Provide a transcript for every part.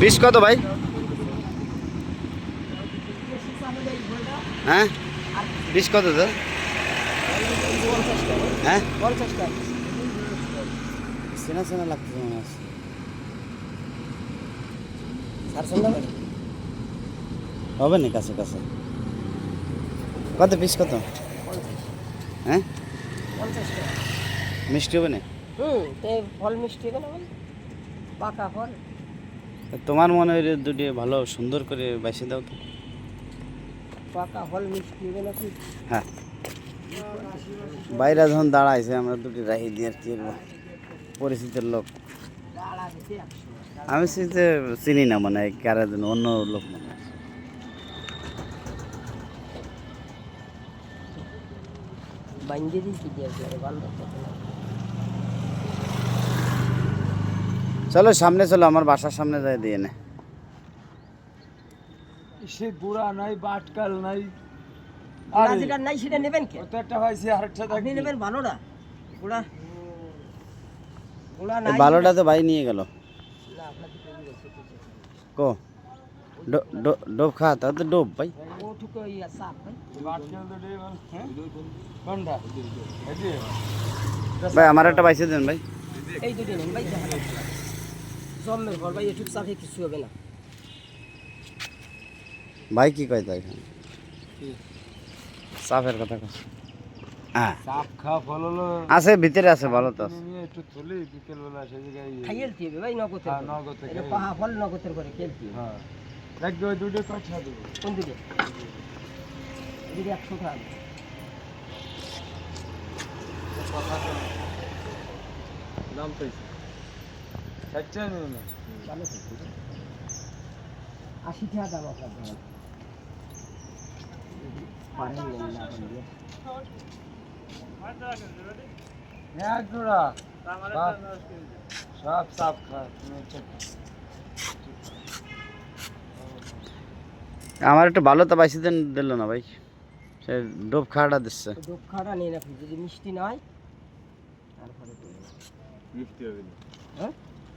Piece কত ভাই? হ্যাঁ? পিস কত তো? হ্যাঁ? চেনা চেনা লাগতেছে মনে হবে না কাছে কাছে? কত পিস কত? হ্যাঁ? মিষ্টি হবে না হুম ফল মিষ্টি হবে না বল? পাকা ফল। তোমার মনে হয় দুটি ভালো সুন্দর করে বাইসে দাও তো পাকা মিষ্টি হ্যাঁ বাইরে যখন দাঁড়াইছে আমরা দুটি রাহি দিয়ে আর কি? পরিচিতের লোক আমি সেটা চিনি না মানে কারা যেন অন্য লোক মনে হয়। বাঞ্জে দিয়েছি দিয়ে আসলে বান্ধব কত না। চলো সামনে চলো আমার বাসার সামনে যাই দিয়ে নে। সে বুড়া নাই বাটকাল নাই। ওরা যেটা নাই সেটা নেবেন কে? একটা হয়েছে আরেকটা আপনি নেবেন ভালোটা ওরা ওরা নাই। বালোটা তো ভাই নিয়ে গেল। কো? ডো- ডো- ডোব খা তা তো ডোব ভাই। ওটুকু সাপ ভাই। বাটকাল তো ডে বল। হ্যাঁ? ভাই আমার একটা বাইসে দেন ভাই। এই দুটো নেন ভাই। জন্মের ঘর ভাই এটুক চাপে কিছু হবে না। ভাই কি কয় তাই সাফের কথা কস হ্যাঁ। সাপ খাওয়া ফল হলো আছে ভিতরে আছে ভালো তো আছে। একটু তুলি বিকেল বেলা সে জায়গায় হবে ভাই? নগদের হ্যাঁ, নগদ এটা পাহা ফল নগদের করে খেলতে হ্যাঁ। ওই দুটো কথা দেবো। কোন দিকে? এদিকে একশো টাকা দাম চারটে নিয়ে না ভালো খেলতে আশি টাকা দাম আপনার। এক জোড়া সব সাপ খা। আমার একটা ভালো তো বাইসে দেন দিল না ভাই সে ডোব খাওয়াটা দিচ্ছে দুধ খাওয়াটা নিয়ে রাখি যদি মিষ্টি নয় তারপরে মিষ্টি হবে না হ্যাঁ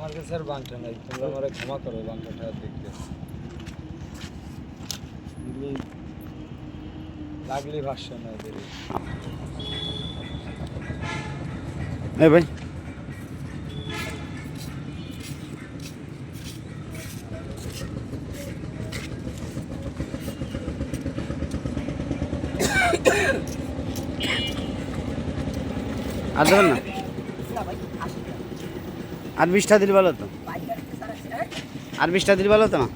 আমার কাছে আর বাংটা নাই। তোমরা আমার ক্ষমা করো বাংটাটা দেখতে লাগলে ভাষ্য নাই ভাই। আর না। আর বিশটা দিল বলো তো আর বিশটা দিল বলো তো না?